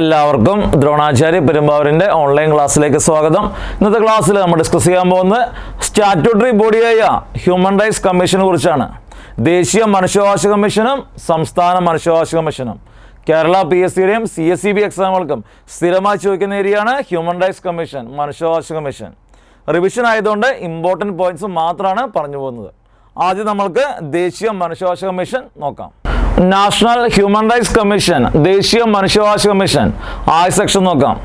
എല്ലാവർക്കും ദ്രോണാചാര്യ പെരുമ്പാവൂരിന്റെ ഓൺലൈൻ ക്ലാസ്സിലേക്ക് സ്വാഗതം. ഇന്നത്തെ ക്ലാസ്സിൽ നമ്മൾ ഡിസ്കസ് ചെയ്യാൻ പോകുന്നത് സ്റ്റാറ്റ്യൂട്ടറി ബോഡിയായ ഹ്യൂമൻ റൈറ്റ്സ് കമ്മീഷനെ കുറിച്ചാണ്. ദേശീയ മനുഷ്യാവകാശ കമ്മീഷനും സംസ്ഥാന മനുഷ്യാവകാശ കമ്മീഷനും. കേരള പി എസ് സിയുടെയും സി എസ് സി ബി എക്സാമുകൾക്കും സ്ഥിരമായി ചോദിക്കുന്ന ഏരിയയാണ് ഹ്യൂമൻ റൈറ്റ്സ് കമ്മീഷൻ മനുഷ്യാവകാശ കമ്മീഷൻ റിവിഷൻ ആയതുകൊണ്ട് ഇമ്പോർട്ടന്റ് പോയിന്റ്സ് മാത്രമാണ് പറഞ്ഞു പോകുന്നത്. ആദ്യം നമ്മൾക്ക് ദേശീയ മനുഷ്യാവകാശ കമ്മീഷൻ നോക്കാം. നാഷണൽ ഹ്യൂമൻ റൈറ്റ്സ് കമ്മീഷൻ ദേശീയ മനുഷ്യാവകാശ കമ്മീഷൻ. ആ സെക്ഷൻ നോക്കാം.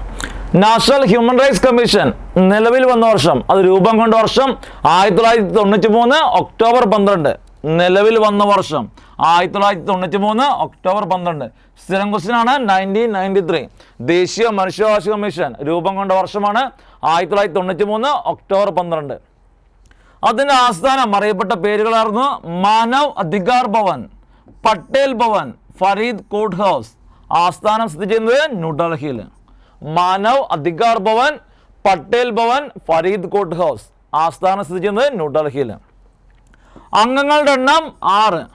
നാഷണൽ ഹ്യൂമൻ റൈറ്റ്സ് കമ്മീഷൻ നിലവിൽ വന്ന വർഷം അത് രൂപം കൊണ്ട വർഷം ആയിരത്തി തൊള്ളായിരത്തി തൊണ്ണൂറ്റി മൂന്ന് ഒക്ടോബർ പന്ത്രണ്ട്. നിലവിൽ വന്ന വർഷം ആയിരത്തി തൊള്ളായിരത്തി തൊണ്ണൂറ്റി മൂന്ന് ഒക്ടോബർ പന്ത്രണ്ട്. സ്ഥിരം ക്വസ്റ്റ്യൻ ആണ് നയന്റീൻ നയന്റി ത്രീ ദേശീയ മനുഷ്യാവകാശ കമ്മീഷൻ രൂപം കൊണ്ട വർഷമാണ് ആയിരത്തി തൊള്ളായിരത്തി തൊണ്ണൂറ്റി മൂന്ന് ഒക്ടോബർ പന്ത്രണ്ട്. അതിന്റെ ആസ്ഥാനം അറിയപ്പെട്ട പേരുകളായിരുന്നു മാനവ് അധികാർ ഭവൻ. പട്ടേൽ ഭവൻ ഫരീദ് കോട്ട് ഹൗസ് ആസ്ഥാനം സ്ഥിതി ചെയ്യുന്നത് ന്യൂഡൽഹിയിൽ മാനവ് അധികാർ ഭവൻ പട്ടേൽ ഭവൻ ഫരീദ് കോട്ട് ഹൗസ് ആസ്ഥാനം സ്ഥിതി ചെയ്യുന്നത് ന്യൂഡൽഹിയിൽ അംഗങ്ങളുടെ എണ്ണം ആറ്.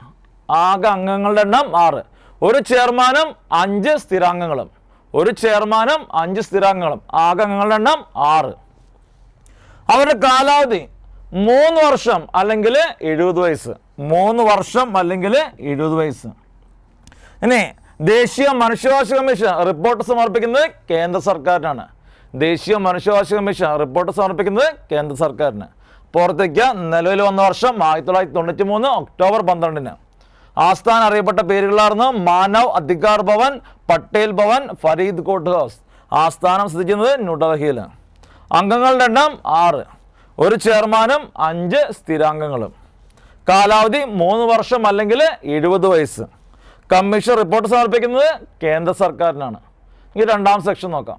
ആകെ അംഗങ്ങളുടെ എണ്ണം ആറ്. ഒരു ചെയർമാനും അഞ്ച് സ്ഥിരാംഗങ്ങളും. ഒരു ചെയർമാനും അഞ്ച് സ്ഥിരാംഗങ്ങളും. ആകെ അംഗങ്ങളുടെ എണ്ണം ആറ്. അവരുടെ കാലാവധി മൂന്ന് വർഷം അല്ലെങ്കിൽ എഴുപത് വയസ്സ്. മൂന്ന് വർഷം അല്ലെങ്കിൽ എഴുപത് വയസ്സ്. ഇനി ദേശീയ മനുഷ്യാവകാശ കമ്മീഷൻ റിപ്പോർട്ട് സമർപ്പിക്കുന്നത് കേന്ദ്ര സർക്കാരിനാണ്. ദേശീയ മനുഷ്യാവകാശ കമ്മീഷൻ റിപ്പോർട്ട് സമർപ്പിക്കുന്നത് കേന്ദ്ര സർക്കാരിന്. പുറത്തേക്ക് നിലവിൽ വന്ന വർഷം ആയിരത്തി തൊള്ളായിരത്തി തൊണ്ണൂറ്റി മൂന്ന് ഒക്ടോബർ പന്ത്രണ്ടിന്. ആസ്ഥാനം അറിയപ്പെട്ട പേരുകളായിരുന്നു മാനവ് അധികാർ ഭവൻ പട്ടേൽ ഭവൻ ഫരീദ് കോട്ട് ഹൗസ്. ആസ്ഥാനം സ്ഥിതി ചെയ്യുന്നത് ന്യൂഡൽഹിയിൽ അംഗങ്ങളുടെ എണ്ണം ആറ്. ഒരു ചെയർമാനും അഞ്ച് സ്ഥിരാംഗങ്ങളും. കാലാവധി മൂന്ന് വർഷം അല്ലെങ്കിൽ എഴുപത് വയസ്സ്. കമ്മീഷൻ റിപ്പോർട്ട് സമർപ്പിക്കുന്നത് കേന്ദ്ര സർക്കാരിനാണ്. ഈ രണ്ടാം സെക്ഷൻ നോക്കാം.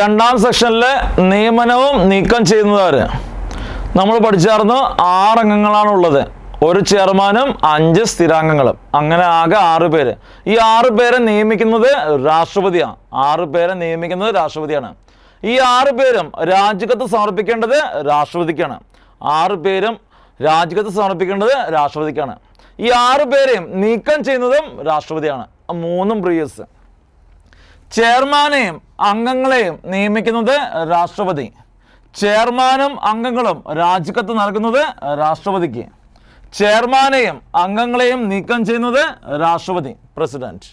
രണ്ടാം സെക്ഷനിൽ നിയമനവും നീക്കം ചെയ്യുന്നവര് നമ്മൾ പഠിച്ചായിരുന്നു ആറംഗങ്ങളാണ് ഉള്ളത്. ഒരു ചെയർമാനും അഞ്ച് സ്ഥിരാംഗങ്ങളും. അങ്ങനെ ആകെ ആറ് പേര്. ഈ ആറ് പേരെ നിയമിക്കുന്നത് രാഷ്ട്രപതിയാണ് ആറ് പേരെ നിയമിക്കുന്നത് രാഷ്ട്രപതിയാണ്. ഈ ആറ് പേരും രാജിക്കത്ത് സമർപ്പിക്കേണ്ടത് രാഷ്ട്രപതിക്കാണ്. ആറ് പേരും രാജിക്കത്ത് സമർപ്പിക്കേണ്ടത് രാഷ്ട്രപതിക്കാണ്. ഈ ആറ് പേരെയും നീക്കം ചെയ്യുന്നതും രാഷ്ട്രപതിയാണ്. മൂന്നും പ്രിയസ്. ചെയർമാനെയും അംഗങ്ങളെയും നിയമിക്കുന്നത് രാഷ്ട്രപതി. ചെയർമാനും അംഗങ്ങളും രാജിക്കത്ത് നൽകുന്നത് രാഷ്ട്രപതിക്ക്. ചെയർമാനെയും അംഗങ്ങളെയും നീക്കം ചെയ്യുന്നത് രാഷ്ട്രപതി പ്രസിഡന്റ്.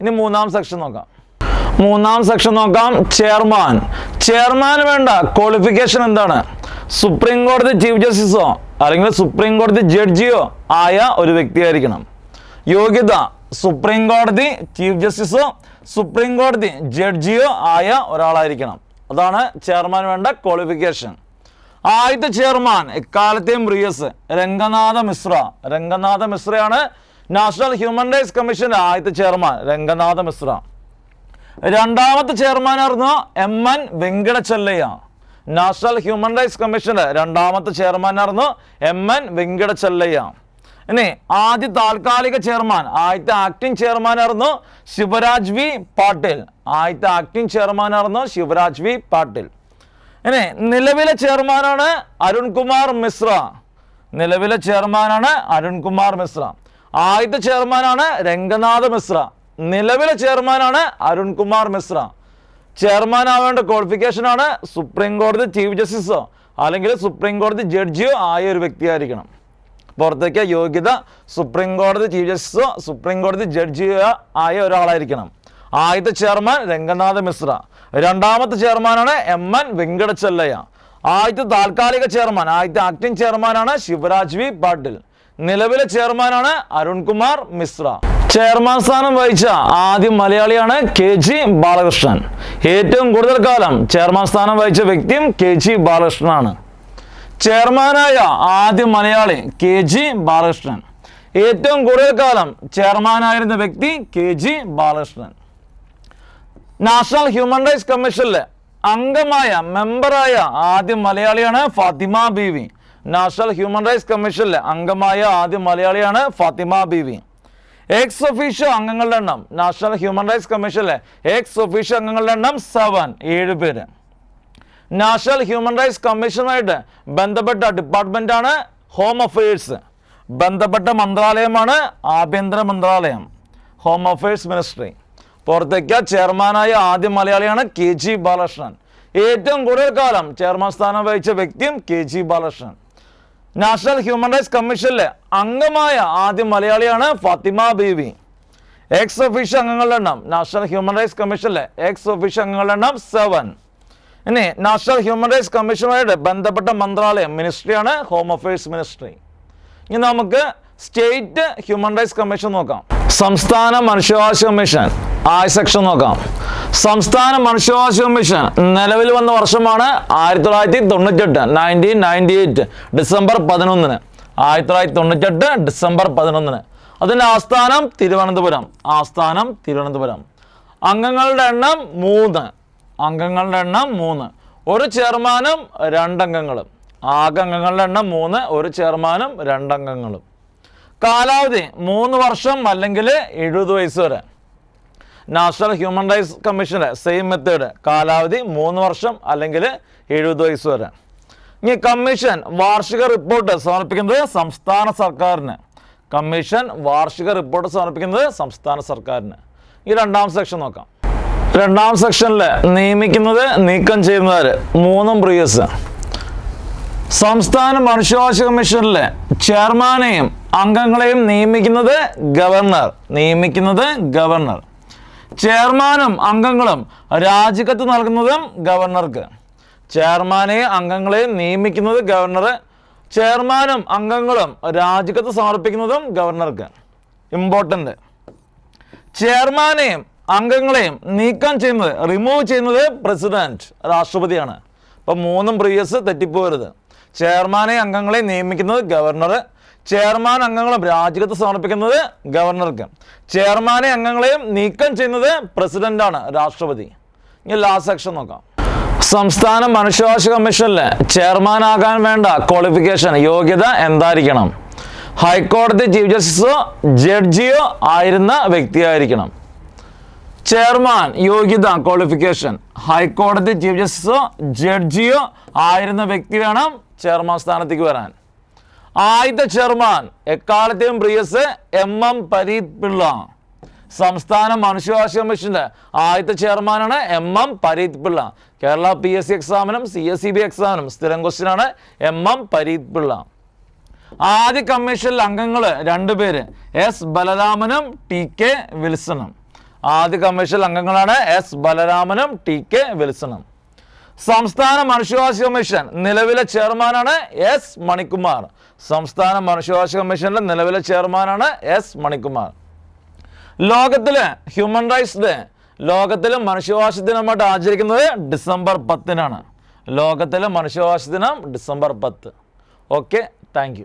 ഇനി മൂന്നാം സെക്ഷൻ നോക്കാം. മൂന്നാം സെക്ഷൻ നോക്കാം. ചെയർമാൻ ചെയർമാൻ വേണ്ട. ക്വാളിഫിക്കേഷൻ എന്താണ്? സുപ്രീം കോടതി ചീഫ് ജസ്റ്റിസോ അല്ലെങ്കിൽ സുപ്രീം കോടതി ജഡ്ജിയോ ആയ ഒരു വ്യക്തിയായിരിക്കണം. യോഗ്യത സുപ്രീം കോടതി ചീഫ് ജസ്റ്റിസോ സുപ്രീം കോടതി ജഡ്ജിയോ ആയ ഒരാളായിരിക്കണം. അതാണ് ചെയർമാൻ വേണ്ട ക്വാളിഫിക്കേഷൻ ആദ്യത്തെ ചെയർമാൻ എക്കാലത്തെയും പ്രിയസ് രംഗനാഥ മിശ്ര. രംഗനാഥ മിശ്രയാണ് നാഷണൽ ഹ്യൂമൻ റൈറ്റ്സ് കമ്മീഷന്റെ ആദ്യത്തെ ചെയർമാൻ രംഗനാഥ മിശ്ര. രണ്ടാമത്തെ ചെയർമാനായിരുന്നു M N Venkatachaliah. National human rights കമ്മീഷന്റെ രണ്ടാമത്തെ ചെയർമാനായിരുന്നു എം എൻ വെങ്കടച്ചല്ലയ്യ. ഇനി ആദ്യ താൽക്കാലിക ചെയർമാൻ ആദ്യത്തെ ആക്ടിംഗ് ചെയർമാനായിരുന്നു ശിവരാജ് വി പാട്ടീൽ. ആദ്യത്തെ ആക്ടിംഗ് ചെയർമാനായിരുന്നു ശിവരാജ് വി പാട്ടീൽ. ഇനി നിലവിലെ ചെയർമാനാണ് അരുൺകുമാർ മിശ്ര. നിലവിലെ ചെയർമാനാണ് അരുൺകുമാർ മിശ്ര. ആദ്യത്തെ ചെയർമാനാണ് രംഗനാഥ് മിശ്ര. നിലവിലെ ചെയർമാനാണ് അരുൺകുമാർ മിശ്ര. ചെയർമാൻ ആവേണ്ട ക്വാളിഫിക്കേഷൻ ആണ് സുപ്രീം കോടതി ചീഫ് ജസ്റ്റിസോ അല്ലെങ്കിൽ സുപ്രീം കോടതി ജഡ്ജിയോ ആയ ഒരു വ്യക്തിയായിരിക്കണം. പുറത്തേക്ക് യോഗ്യത സുപ്രീം കോടതി ചീഫ് ജസ്റ്റിസോ സുപ്രീം കോടതി ജഡ്ജിയോ ആയ ഒരാളായിരിക്കണം. ആദ്യത്തെ ചെയർമാൻ രംഗനാഥ് മിശ്ര. രണ്ടാമത്തെ ചെയർമാനാണ് എം എൻ വെങ്കടച്ചല്ലയ്യ. ആദ്യത്തെ താൽക്കാലിക ചെയർമാൻ ആദ്യത്തെ ആക്ടിംഗ് ചെയർമാനാണ് ശിവരാജ് വി പാട്ടിൽ. നിലവിലെ ചെയർമാനാണ് അരുൺകുമാർ മിശ്ര. ചെയർമാൻ സ്ഥാനം വഹിച്ച ആദ്യ മലയാളിയാണ് കെ ജി ബാലകൃഷ്ണൻ. ഏറ്റവും കൂടുതൽ കാലം ചെയർമാൻ സ്ഥാനം വഹിച്ച വ്യക്തിയും കെ ജി ബാലകൃഷ്ണനാണ്. ചെയർമാനായ ആദ്യ മലയാളി കെ ജി ബാലകൃഷ്ണൻ. ഏറ്റവും കൂടുതൽ കാലം ചെയർമാനായിരുന്ന വ്യക്തി K G Balakrishnan. National human rights കമ്മീഷനിലെ അംഗമായ മെമ്പറായ ആദ്യ മലയാളിയാണ് Fathima Beevi. National human rights കമ്മീഷനിലെ അംഗമായ ആദ്യ മലയാളിയാണ് ഫാത്തിമ ബീവി. എക്സ് ഒഫീഷ്യോ അംഗങ്ങളുടെ എണ്ണം നാഷണൽ ഹ്യൂമൻ റൈറ്റ്സ് കമ്മീഷനിലെ എക്സ് ഒഫീഷ്യോ അംഗങ്ങളുടെ എണ്ണം സെവൻ ഏഴ് പേര്. നാഷണൽ ഹ്യൂമൻ റൈറ്റ്സ് കമ്മീഷനുമായിട്ട് ബന്ധപ്പെട്ട ഡിപ്പാർട്ട്മെന്റാണ് ഹോം അഫയേഴ്സ് ബന്ധപ്പെട്ട മന്ത്രാലയമാണ് ആഭ്യന്തര മന്ത്രാലയം. ഹോം അഫയേഴ്സ് മിനിസ്ട്രി പുറത്തേക്ക് ചെയർമാനായ ആദ്യ മലയാളിയാണ് കെ ജി ബാലകൃഷ്ണൻ. ഏറ്റവും കൂടുതൽ കാലം ചെയർമാൻ സ്ഥാനം വഹിച്ച വ്യക്തിയും K G Balakrishnan. National human rights കമ്മീഷനിലെ അംഗമായ ആദ്യ മലയാളിയാണ് ഫാത്തിമ ബീവി. എക്സ് ഒഫീഷ്യൽ അംഗങ്ങളുടെ എണ്ണം നാഷണൽ ഹ്യൂമൻ റൈറ്റ്സ് കമ്മീഷനിലെ എക്സ് ഒഫീഷ്യൽ അംഗങ്ങളുടെ എണ്ണം സെവൻ ഇനി നാഷണൽ ഹ്യൂമൻ റൈറ്റ്സ് കമ്മീഷനുമായിട്ട് ബന്ധപ്പെട്ട മന്ത്രാലയം മിനിസ്ട്രിയാണ് ഹോം അഫയേഴ്സ് മിനിസ്ട്രി ഇനി നമുക്ക് സ്റ്റേറ്റ് ഹ്യൂമൻ റൈറ്റ്സ് കമ്മീഷൻ നോക്കാം. സംസ്ഥാന മനുഷ്യാവകാശ കമ്മീഷൻ. ആയ സെക്ഷൻ നോക്കാം. സംസ്ഥാന മനുഷ്യാവകാശ കമ്മീഷൻ നിലവിൽ വന്ന വർഷമാണ് ആയിരത്തി തൊള്ളായിരത്തി തൊണ്ണൂറ്റെട്ട് നയന്റീൻ നയന്റി എയ്റ്റ് ഡിസംബർ പതിനൊന്നിന്. ആയിരത്തി തൊള്ളായിരത്തി തൊണ്ണൂറ്റെട്ട് ഡിസംബർ പതിനൊന്നിന്. അതിന്റെ ആസ്ഥാനം തിരുവനന്തപുരം. ആസ്ഥാനം തിരുവനന്തപുരം. അംഗങ്ങളുടെ എണ്ണം മൂന്ന്. അംഗങ്ങളുടെ എണ്ണം മൂന്ന്. ഒരു ചെയർമാനും രണ്ടംഗങ്ങളും. ആകെ അംഗങ്ങളുടെ എണ്ണം മൂന്ന് ഒരു ചെയർമാനും രണ്ടംഗങ്ങളും. കാലാവധി മൂന്ന് വർഷം അല്ലെങ്കിൽ എഴുപത് വയസ്സ് വരെ. നാഷണൽ ഹ്യൂമൻ റൈറ്റ്സ് കമ്മീഷന്റെ സെയിം മെത്തേഡ് കാലാവധി മൂന്ന് വർഷം അല്ലെങ്കിൽ എഴുപത് വയസ്സ് വരെ. ഇനി കമ്മീഷൻ വാർഷിക റിപ്പോർട്ട് സമർപ്പിക്കുന്നത് സംസ്ഥാന സർക്കാരിന്. കമ്മീഷൻ വാർഷിക റിപ്പോർട്ട് സമർപ്പിക്കുന്നത് സംസ്ഥാന സർക്കാരിന്. ഈ രണ്ടാം സെക്ഷൻ നോക്കാം. രണ്ടാം സെക്ഷനിൽ നിയമിക്കുന്നത് നീക്കം ചെയ്യുന്നവർ മൂന്നും പ്രിയസ്. സംസ്ഥാന മനുഷ്യാവകാശ കമ്മീഷനിലെ ചെയർമാനെയും അംഗങ്ങളെയും നിയമിക്കുന്നത് ഗവർണർ നിയമിക്കുന്നത് ഗവർണർ. ചെയർമാനും അംഗങ്ങളും രാജിക്കത്ത് നൽകുന്നതും ഗവർണർക്ക്. ചെയർമാനെയും അംഗങ്ങളെയും നിയമിക്കുന്നത് ഗവർണർ ചെയർമാനും അംഗങ്ങളും രാജിക്കത്ത് സമർപ്പിക്കുന്നതും ഗവർണർക്ക്. ഇമ്പോർട്ടന്റ് ചെയർമാനെയും അംഗങ്ങളെയും നീക്കം ചെയ്യുന്നത് റിമൂവ് ചെയ്യുന്നത് പ്രസിഡന്റ് രാഷ്ട്രപതിയാണ്. അപ്പം മൂന്നും പ്രീവിയസ് തെറ്റിപ്പോരുത്. ചെയർമാനെ അംഗങ്ങളെ നിയമിക്കുന്നത് ഗവർണർ ചെയർമാൻ അംഗങ്ങളും രാജിക്കത്ത് സമർപ്പിക്കുന്നത് ഗവർണർക്ക്. ചെയർമാനെ അംഗങ്ങളെയും നീക്കം ചെയ്യുന്നത് പ്രസിഡന്റാണ് രാഷ്ട്രപതി. ഇനി ലാസ്റ്റ് സെക്ഷൻ നോക്കാം. സംസ്ഥാന മനുഷ്യാവകാശ കമ്മീഷനിലെ ചെയർമാനാകാൻ വേണ്ട ക്വാളിഫിക്കേഷൻ യോഗ്യത എന്തായിരിക്കണം? ഹൈക്കോടതി ചീഫ് ജസ്റ്റിസോ ജഡ്ജിയോ ആയിരുന്ന വ്യക്തിയായിരിക്കണം. ചെയർമാൻ യോഗ്യത ക്വാളിഫിക്കേഷൻ ഹൈക്കോടതി ചീഫ് ജസ്റ്റിസോ ജഡ്ജിയോ ആയിരുന്ന വ്യക്തി വേണം ചെയർമാൻ സ്ഥാനത്തേക്ക് വരാൻ. ആദ്യത്തെ ചെയർമാൻ എക്കാലത്തെയും പ്രിയസ് എം എം പരീത് പിള്ള. സംസ്ഥാന മനുഷ്യാവകാശ കമ്മീഷന്റെ ആദ്യത്തെ ചെയർമാനാണ് M M Pareeth Pillai. Kerala P S C എക്സാമിനും C S C B എക്സാമിനും സ്ഥിരം ക്വസ്റ്റ്യനാണ് എം എം പരീത് പിള്ള. ആദ്യ കമ്മീഷനിൽ അംഗങ്ങൾ രണ്ടുപേര് എസ് ബലരാമനും ടി കെ വിൽസണും. ആദ്യ കമ്മീഷനിൽ അംഗങ്ങളാണ് എസ് ബലരാമനും ടി കെ വിൽസണും. സംസ്ഥാന മനുഷ്യാവകാശ കമ്മീഷൻ നിലവിലെ ചെയർമാനാണ് എസ് മണിക്കുമാർ സംസ്ഥാന മനുഷ്യാവകാശ കമ്മീഷനിലെ നിലവിലെ ചെയർമാനാണ് എസ് മണിക്കുമാർ ലോകത്തിലെ ഹ്യൂമൻ റൈറ്റ്സ് ഡേ ലോകത്തിലെ മനുഷ്യാവകാശ ദിനമായിട്ട് ആചരിക്കുന്നത് ഡിസംബർ പത്തിനാണ്. ലോകത്തിലെ മനുഷ്യാവകാശ ദിനം ഡിസംബർ പത്ത്. Okay thank